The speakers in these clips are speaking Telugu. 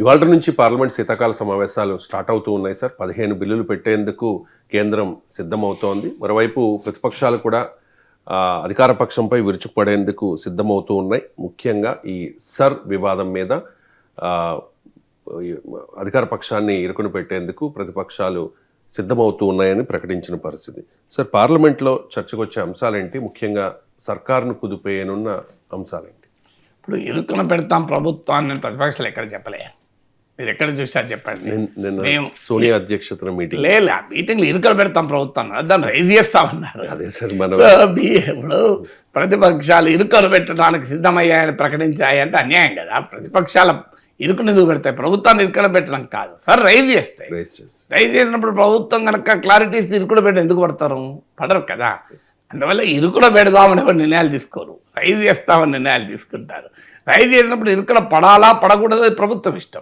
ఇవాళ నుంచి పార్లమెంట్ శీతాకాల సమావేశాలు స్టార్ట్ అవుతూ ఉన్నాయి సార్. పదిహేను బిల్లులు పెట్టేందుకు కేంద్రం సిద్ధమవుతోంది. మరోవైపు ప్రతిపక్షాలు కూడా అధికార పక్షంపై విరుచుకుపడేందుకు సిద్ధమవుతూ ఉన్నాయి. ముఖ్యంగా ఈ సర్ వివాదం మీద అధికార పక్షాన్ని ఇరుకుని పెట్టేందుకు ప్రతిపక్షాలు సిద్ధమవుతూ ఉన్నాయని ప్రకటించిన పరిస్థితి. సార్ పార్లమెంట్లో చర్చకొచ్చే అంశాలేంటి? ముఖ్యంగా సర్కారును కుదిపేయనున్న అంశాలేంటి? ఇప్పుడు ఇరుకున పెడతాం ప్రభుత్వాన్ని ప్రతిపక్షాలు ఎక్కడ చెప్పలే మీరు ఎక్కడ చూసారు చెప్పండి. నిన్- సోనియా అధ్యక్షతన మీటింగ్ లేదు మీటింగ్లు ఇరుకున పెడతాం ప్రభుత్వం. దాన్ని రైజ్ చేస్తామన్నారు. అదే సార్ మనం ఇప్పుడు ప్రతిపక్షాలు ఇరుకును పెట్టడానికి సిద్ధమయ్యాయని ప్రకటించాయి అంటే అన్యాయం కదా. ప్రతిపక్షాల ఇరుకుని ఎందుకు పెడతాయి? ప్రభుత్వాన్ని ఇరుకున పెట్టడం కాదు. సార్ రైజ్ చేస్తాయి రైజ్ చేసినప్పుడు ప్రభుత్వం కనుక క్లారిటీస్ ఇరుకుడ పెట్టి ఎందుకు పడతారు? పడరు కదా. అందువల్ల ఇరుకుడ పెడదామని ఎవరు నిర్ణయాలు తీసుకోరు. రైజ్ చేస్తామని నిర్ణయాలు తీసుకుంటారు. రైజ్ చేసినప్పుడు ఇరుకుడ పడాలా? పడకూడదు. ప్రభుత్వం ఇష్టం.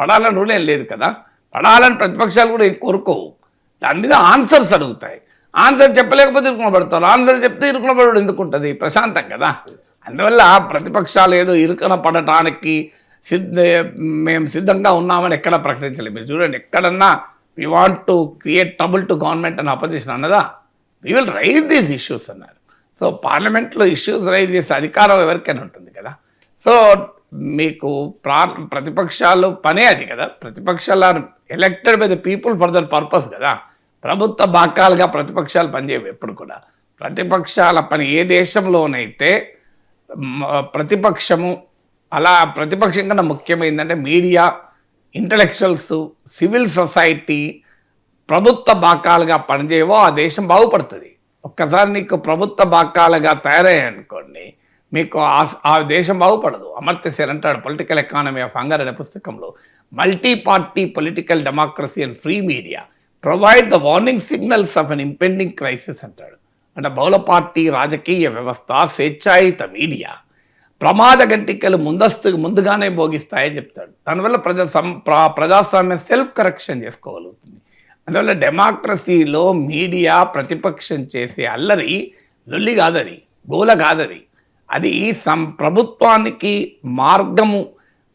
పడాలని రూల్ ఏం లేదు కదా. పడాలని ప్రతిపక్షాలు కూడా కోరుకోవు. దాని మీద ఆన్సర్స్ అడుగుతాయి. ఆన్సర్ చెప్పలేకపోతే ఇరుకున పడతారు. ఆన్సర్ చెప్తే ఇరుకున పడడం ఎందుకు ఉంటుంది? ప్రశాంతం కదా. అందువల్ల ప్రతిపక్షాలు ఏదో ఇరుకున పడటానికి సిద్ధ మేము సిద్ధంగా ఉన్నామని ఎక్కడ ప్రకటించలేదు. మీరు చూడండి ఎక్కడన్నా we want to create trouble to government అని అపోజిషన్ అన్నదా? We will raise these issues అన్నారు. సో పార్లమెంట్లో ఇష్యూస్ రైజ్ చేసే అధికారం ఎవరికైనా ఉంటుంది కదా? సో మీకు ప్రా ప్రతిపక్షాలు పనే అది కదా? ప్రతిపక్షాలు are elected by the people for their purpose కదా? ప్రభుత్వ బాకాలుగా ప్రతిపక్షాలు పనిచేయవు ఎప్పుడు కూడా. ప్రతిపక్షాల పని ఏ దేశంలోనైతే ప్రతిపక్షము అలా ప్రతిపక్షం కన్నా ముఖ్యమైందంటే మీడియా ఇంటలెక్చువల్స్ సివిల్ సొసైటీ ప్రభుత్వ బాకాలుగా పనిచేయవో ఆ దేశం బాగుపడుతుంది. ఒక్కసారి నీకు ప్రభుత్వ బాకాలుగా తయారయ్యాయనుకోండి మీకు ఆ- ఆ దేశం బాగుపడదు. అమర్త్యసేన్ అంటాడు పొలిటికల్ ఎకానమీ ఆఫ్ హంగర్ అనే పుస్తకంలో multi party political democracy and free media provide the warning signals of an impending crisis అంటాడు. అంటే బహుళ పార్టీ రాజకీయ వ్యవస్థ స్వేచ్ఛాయుత మీడియా. ప్రమాద గంటికలు ముందస్తు ముందుగానే భోగిస్తాయని చెప్తాడు. దానివల్ల ప్రజా సం ప్రజాస్వామ్యం సెల్ఫ్ కరెక్షన్ చేసుకోగలుగుతుంది. అందువల్ల డెమోక్రసీలో మీడియా ప్రతిపక్షం చేసే అల్లరి లొల్లి కాదది గోల కాదది. అది సం ప్రభుత్వానికి మార్గము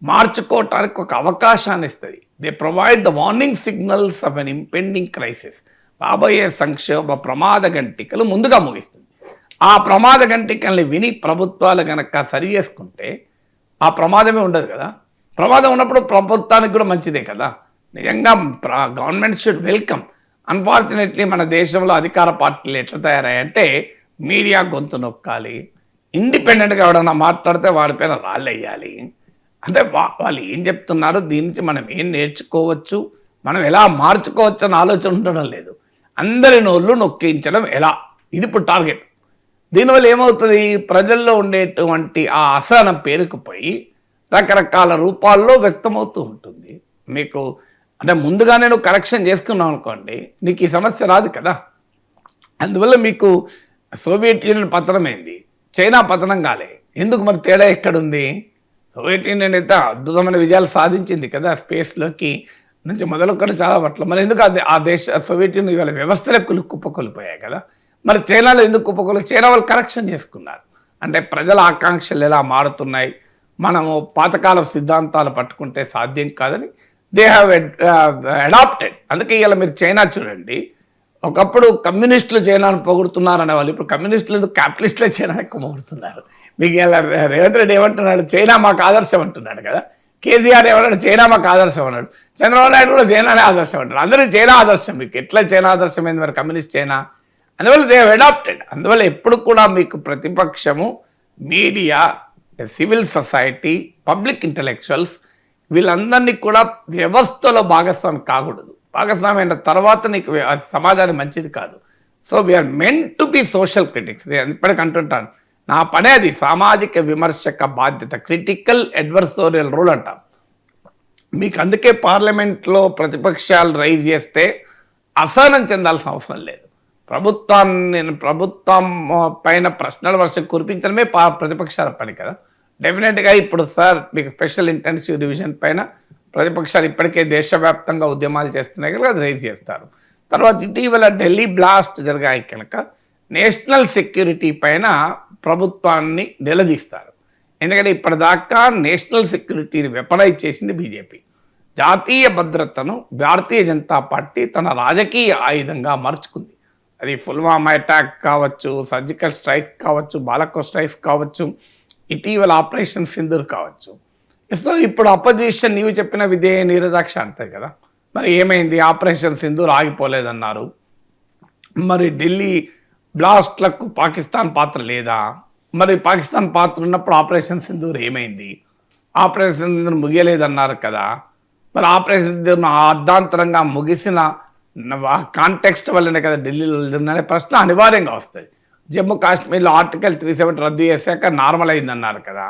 మార్చుకోవటానికి ఒక అవకాశాన్ని ఇస్తుంది. They provide the warning signals of an impending crisis రాబోయే సంక్షోభ ప్రమాద గంటికలు ముందుగా ముగిస్తుంది. ఆ ప్రమాద గంటికల్ని విని ప్రభుత్వాలు కనుక సరి చేసుకుంటే ఆ ప్రమాదమే ఉండదు కదా. ప్రమాదం ఉన్నప్పుడు ప్రభుత్వానికి కూడా మంచిదే కదా. నిజంగా గవర్నమెంట్ షుడ్ వెల్కమ్ అన్ఫార్చునేట్లీ మన దేశంలో అధికార పార్టీలు ఎట్లా తయారాయంటే మీడియా గొంతు నొక్కాలి. ఇండిపెండెంట్గా ఎవడన్నా మాట్లాడితే వాడిపైన రాళ్ళు అంటే వా- వాళ్ళు ఏం చెప్తున్నారు? దీని నుంచి మనం ఏం నేర్చుకోవచ్చు? మనం ఎలా మార్చుకోవచ్చు? అని ఆలోచన ఉండడం లేదు. అందరి నోళ్ళు నొక్కించడం ఎలా? ఇది ఇప్పుడు టార్గెట్. దీనివల్ల ఏమవుతుంది? ప్రజల్లో ఉండేటువంటి ఆ అసహనం పేరుకుపోయి రకరకాల రూపాల్లో వ్యక్తమవుతూ ఉంటుంది. మీకు అంటే ముందుగా నేను కరెక్షన్ చేసుకున్నాను అనుకోండి నీకు ఈ సమస్య రాదు కదా. అందువల్ల మీకు సోవియట్ యూనియన్ పతనమైంది. చైనా పతనం కాలే. ఎందుకు మరి తేడా ఎక్కడుంది? సోవియట్ యూనియన్ అయితే అద్భుతమైన విజయాలు సాధించింది కదా స్పేస్లోకి. నుంచి మొదలుకొని చాలా పట్ల మరి ఎందుకు ఆ దేశ సోవియట్ యూనియన్ ఇవాళ వ్యవస్థలే కులు కదా? మరి చైనాలో ఎందుకు కుప్పకూలు చైనా వాళ్ళు కరెక్షన్ చేసుకున్నారు. అంటే ప్రజల ఆకాంక్షలు ఎలా మారుతున్నాయి? మనము పాతకాల సిద్ధాంతాలు పట్టుకుంటే సాధ్యం కాదని దే హ్యావ్ అడాప్టెడ్ అందుకే ఇలా మీరు చైనా చూడండి. ఒకప్పుడు కమ్యూనిస్టులు చైనాను పొగుడుతున్నారనే వాళ్ళు ఇప్పుడు కమ్యూనిస్టులు క్యాపిటలిస్టులే చైనా ఎక్కువ పొగుడుతున్నారు? మీకు ఇలా రేవంత్ రెడ్డి ఏమంటున్నాడు? చైనా మాకు ఆదర్శం అంటున్నాడు కదా. కేసీఆర్ ఏమన్నాడు చైనా మాకు ఆదర్శం అన్నాడు చంద్రబాబు నాయుడు కూడా చైనానే ఆదర్శం అంటారు అందరికీ చైనా ఆదర్శం. మీకు ఎట్లా చైనా ఆదర్శం ఏంది మరి కమ్యూనిస్ట్ చైనా? అందువల్ల దే అడాప్టెడ్ అందువల్ల ఎప్పుడు కూడా మీకు ప్రతిపక్షము media civil society public intellectuals వీళ్ళందరినీ కూడా వ్యవస్థలో భాగస్వామి కాకూడదు. భాగస్వామి అయిన తర్వాత నీకు అది సమాజానికి మంచిది కాదు. So we are meant to be social critics నేను ఇప్పటికీ అంటుంటాను. నా పనే అది సామాజిక విమర్శక బాధ్యత క్రిటికల్ అడ్వర్సోరియల్ రూల్ అంటాం. మీకు అందుకే పార్లమెంట్లో ప్రతిపక్షాలు రైజ్ చేస్తే అసహనం చెందాల్సిన అవసరం లేదు. ప్రభుత్వాన్ని ప్రభుత్వం పైన ప్రశ్నల వర్షం కురిపించడమే పా ప్రతిపక్షాల పని కదా. డెఫినెట్గా ఇప్పుడు సార్ మీకు స్పెషల్ ఇంటెన్సివ్ డివిజన్ పైన ప్రతిపక్షాలు ఇప్పటికే దేశవ్యాప్తంగా ఉద్యమాలు చేస్తున్నాయి కనుక అది రైజ్ చేస్తారు. తర్వాత ఇటీవల ఢిల్లీ బ్లాస్ట్ జరిగాయి కనుక నేషనల్ సెక్యూరిటీ పైన ప్రభుత్వాన్ని నిలదీస్తారు. ఎందుకంటే ఇప్పటిదాకా నేషనల్ సెక్యూరిటీని వెపనైజ్ చేసింది బీజేపీ జాతీయ భద్రతను భారతీయ జనతా పార్టీ తన రాజకీయ ఆయుధంగా మార్చుకుంది. అది పుల్వామా అటాక్ కావచ్చు సర్జికల్ స్ట్రైక్ కావచ్చు బాలకో స్ట్రైక్ కావచ్చు ఇటీవల ఆపరేషన్ సింధూర్ కావచ్చు. సో ఇప్పుడు అపోజిషన్ నీవు చెప్పిన విధేయ నీరదాక్ష అంటాయి కదా. మరి ఏమైంది? ఆపరేషన్ సింధూర్ ఆగిపోలేదన్నారు. మరి ఢిల్లీ బ్లాస్ట్లకు పాకిస్తాన్ పాత్ర లేదా? మరి పాకిస్తాన్ పాత్ర ఉన్నప్పుడు ఆపరేషన్ సింధూర్ ఏమైంది? ఆపరేషన్ సింధూర్ ముగియలేదన్నారు కదా. మరి ఆపరేషన్ సింధూర్ను అర్ధాంతరంగా ముగిసిన కాంటెక్స్ట్ వల్లనే కదా ఢిల్లీలో జరిగిందనే ప్రశ్న అనివార్యంగా వస్తుంది జమ్మూ కాశ్మీర్లో ఆర్టికల్ త్రీ సెవెంటీ రద్దు చేశాక నార్మల్ అయిందన్నారు కదా.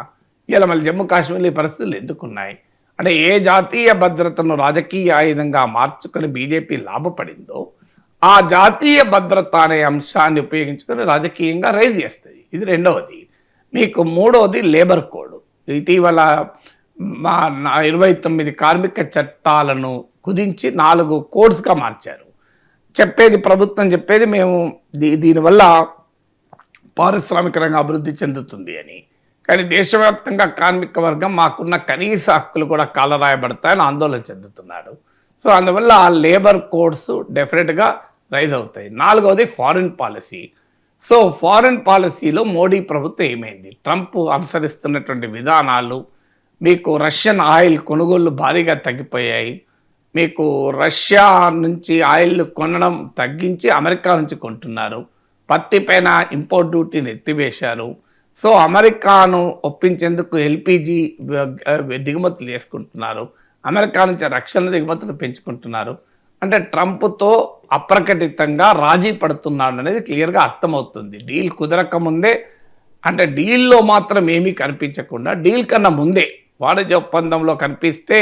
ఇలా మళ్ళీ జమ్మూ కాశ్మీర్లో ఈ పరిస్థితులు ఎందుకున్నాయి? అంటే ఏ జాతీయ భద్రతను రాజకీయ ఆయుధంగా మార్చుకొని బీజేపీ లాభపడిందో ఆ జాతీయ భద్రత అనే అంశాన్ని ఉపయోగించుకొని రాజకీయంగా రైజ్ చేస్తుంది ఇది రెండవది. మీకు మూడవది లేబర్ కోడ్. ఇటీవల మా ఇరవై తొమ్మిది కార్మిక చట్టాలను కుదించి నాలుగు కోడ్స్గా మార్చారు. చెప్పేది ప్రభుత్వం చెప్పేది మేము దీ దీనివల్ల పారిశ్రామిక రంగం అభివృద్ధి చెందుతుంది అని. కానీ దేశవ్యాప్తంగా కార్మిక వర్గం మాకున్న కనీస హక్కులు కూడా కాలరాయబడతాయని ఆందోళన చెందుతున్నారు సో అందువల్ల ఆ లేబర్ కోడ్స్ డెఫినెట్గా రైజ్ అవుతాయి. నాలుగవది ఫారిన్ పాలసీ. సో ఫారిన్ పాలసీలో మోడీ ప్రభుత్వం ఏమైంది? ట్రంప్ అనుసరిస్తున్నటువంటి విధానాలు మీకు రష్యన్ ఆయిల్ కొనుగోళ్ళు భారీగా తగ్గిపోయాయి. మీకు రష్యా నుంచి ఆయిల్ కొనడం తగ్గించి అమెరికా నుంచి కొంటున్నారు. పత్తి పైన ఇంపోర్ట్ డ్యూటీని ఎత్తివేశారు. సో అమెరికాను ఒప్పించేందుకు ఎల్పిజి దిగుమతులు వేసుకుంటున్నారు అమెరికా నుంచి రక్షణ దిగుమతులు పెంచుకుంటున్నారు. అంటే ట్రంప్తో అప్రకటితంగా రాజీ పడుతున్నాడు అనేది క్లియర్గా అర్థమవుతుంది. డీల్ కుదరక ముందే అంటే డీల్లో మాత్రం ఏమీ కనిపించకుండా డీల్ కన్నా ముందే వాణిజ్య ఒప్పందంలో కనిపిస్తే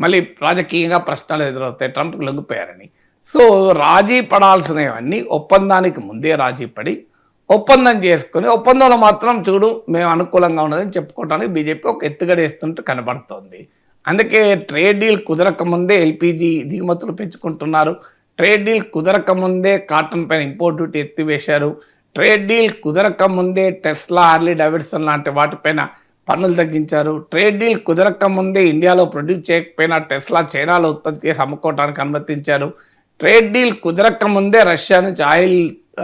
మళ్ళీ రాజకీయంగా ప్రశ్నలు ఎదురవుతాయి ట్రంప్ లొంగిపోయారని. సో రాజీ పడాల్సినవన్నీ ఒప్పందానికి ముందే రాజీ పడి ఒప్పందం చేసుకుని ఒప్పందంలో మాత్రం చూడు మేము అనుకూలంగా ఉన్నదని చెప్పుకోవడానికి బీజేపీ ఒక ఎత్తుగడేస్తుంటే కనబడుతోంది. అందుకే ట్రేడ్ డీల్ కుదరకముందే ఎల్పిజి దిగుమతులు పెంచుకుంటున్నారు. ట్రేడ్ డీల్ కుదరక ముందే కాటన్ పైన ఇంపోర్ట్ డ్యూటీ ఎత్తివేశారు. ట్రేడ్ డీల్ కుదరక ముందే టెస్లా ఆర్లీ డవిడ్సన్ లాంటి వాటిపైన పన్నులు తగ్గించారు. ట్రేడ్ డీల్ కుదరక ముందే ఇండియాలో ప్రొడ్యూస్ చేయకపోయినా టెస్లా చైనాలో ఉత్పత్తి చేసి అమ్ముకోవడానికి అనుమతించారు. ట్రేడ్ డీల్ కుదరక ముందే రష్యా నుంచి ఆయిల్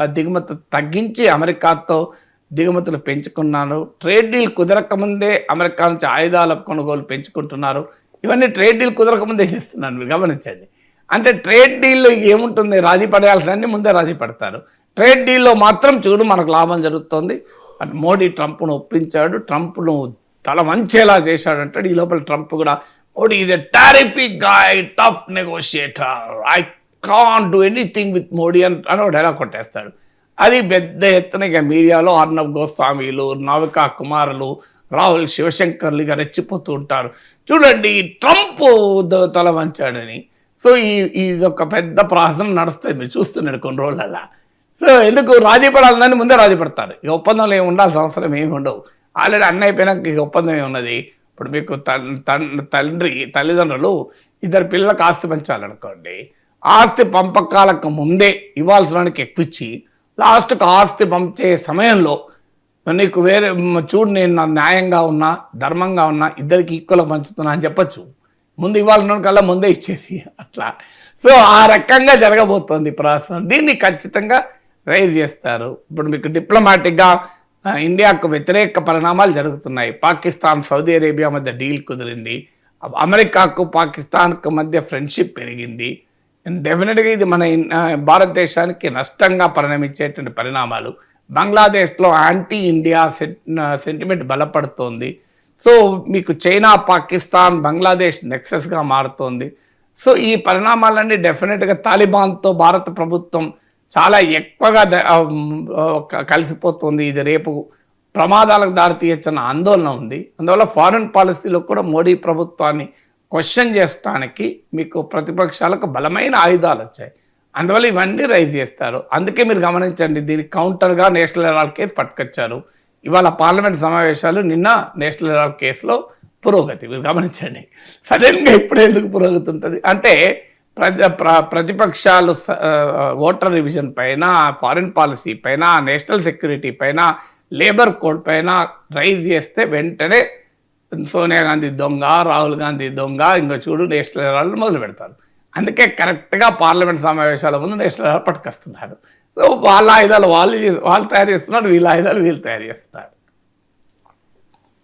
దిగుమతి తగ్గించి అమెరికాతో దిగుమతులు పెంచుకున్నారు. ట్రేడ్ డీల్ కుదరక ముందే అమెరికా నుంచి ఆయుధాల కొనుగోలు పెంచుకుంటున్నారు. ఇవన్నీ ట్రేడ్ డీల్ కుదరక ముందే చేస్తున్నాను మీరు గమనించండి. అంటే ట్రేడ్ డీల్లో ఏముంటుంది? రాజీ పడేయాల్సిన ముందే రాజీ పడతారు. ట్రేడ్ డీల్లో మాత్రం చూడు మనకు లాభం జరుగుతుంది. మోడీ ట్రంప్ను ఒప్పించాడు. ట్రంప్ను తల వంచేలా చేశాడు అంటాడు. ఈ లోపల ట్రంప్ కూడా మోడీ ఇది terrific guy tough negotiator I can do anything with Modi అని అని ఒక డైలాగ్ కొట్టేస్తాడు. అది పెద్ద ఎత్తున ఇక మీడియాలో అర్ణబ్ గోస్వామిలు నవికా కుమారులు రాహుల్ శివశంకర్లు ఇక రెచ్చిపోతూ ఉంటారు. చూడండి ట్రంప్ ద- తల వంచాడని. సో ఈ ఇది ఒక పెద్ద ప్రాసెస్ నడుస్తుంది మీరు చూస్తున్నాడు కొన్ని రోజులలో సో ఎందుకు రాజీ పడాలని ముందే రాజీ పడతారు. ఈ ఒప్పందంలో ఏమి ఉండాల్సిన అవసరం ఏమి ఉండవు. ఆల్రెడీ అన్న అయిపోయినాక ఈ ఒప్పందం ఏమున్నది ఇప్పుడు మీకు తండ్రి తల్లిదండ్రులు ఇద్దరు పిల్లలకు ఆస్తి పంచాలనుకోండి. ఆస్తి పంపకాలకు ముందే ఇవ్వాల్సిన వానికి లాస్ట్కి ఆస్తి పంపే సమయంలో నీకు వేరే చూడు నేను నా న్యాయంగా ఉన్నా ధర్మంగా ఉన్నా ఇద్దరికి ఈక్వల్ పంచుతున్నా అని చెప్పొచ్చు. ముందు ఇవ్వాల్సిన కల్లా ముందే ఇచ్చేసి అట్లా. సో ఆ రకంగా జరగబోతోంది ప్రాసెస్ దీన్ని ఖచ్చితంగా రైజ్ చేస్తారు. ఇప్పుడు మీకు డిప్లొమాటిక్గా ఇండియాకు వ్యతిరేక పరిణామాలు జరుగుతున్నాయి. పాకిస్తాన్ సౌదీ అరేబియా మధ్య డీల్ కుదిరింది. అమెరికాకు పాకిస్తాన్కు మధ్య ఫ్రెండ్షిప్ పెరిగింది. డెఫినెట్గా ఇది మన భారతదేశానికి నష్టంగా పరిణమించేటువంటి పరిణామాలు. బంగ్లాదేశ్లో యాంటీ ఇండియా సెంటిమెంట్ బలపడుతోంది. సో మీకు చైనా పాకిస్తాన్ బంగ్లాదేశ్ నెక్సెస్గా మారుతోంది. సో ఈ పరిణామాలన్నీ డెఫినెట్గా తాలిబాన్తో భారత ప్రభుత్వం చాలా ఎక్కువగా కలిసిపోతుంది. ఇది రేపు ప్రమాదాలకు దారితీయచ్చన్న ఆందోళన ఉంది. అందువల్ల ఫారెన్ పాలసీలో కూడా మోడీ ప్రభుత్వాన్ని క్వశ్చన్ చేయడానికి మీకు ప్రతిపక్షాలకు బలమైన ఆయుధాలు వచ్చాయి. అందువల్ల ఇవన్నీ రైజ్ చేస్తారు. అందుకే మీరు గమనించండి దీనికి కౌంటర్గా నేషనల్ హెరాల్డ్ కేసు పట్టుకొచ్చారు. ఇవాళ పార్లమెంట్ సమావేశాలు నిన్న నేషనల్ హెరాల్డ్ కేసులో పురోగతి. మీరు గమనించండి. సడన్గా ఇప్పుడు ఎందుకు పురోగతి ఉంటుంది? అంటే ప్రతిపక్షాలు స- ఓటర్ రివిజన్ పైన ఫారిన్ పాలసీ పైన నేషనల్ సెక్యూరిటీ పైన లేబర్ కోడ్ పైన రైజ్ చేస్తే వెంటనే సోనియా గాంధీ దొంగ రాహుల్ గాంధీ దొంగ ఇంకా చూడు నేషనల్ హెరాల్డ్ మొదలు పెడతారు. అందుకే కరెక్ట్గా పార్లమెంట్ సమావేశాల ముందు నేషనల్ హెరాల్డ్ పట్టుకొస్తున్నారు. వాళ్ళ ఆయుధాలు వాళ్ళు వాళ్ళు తయారు చేస్తున్నారు వీళ్ళ ఆయుధాలు వీళ్ళు తయారు చేస్తున్నారు.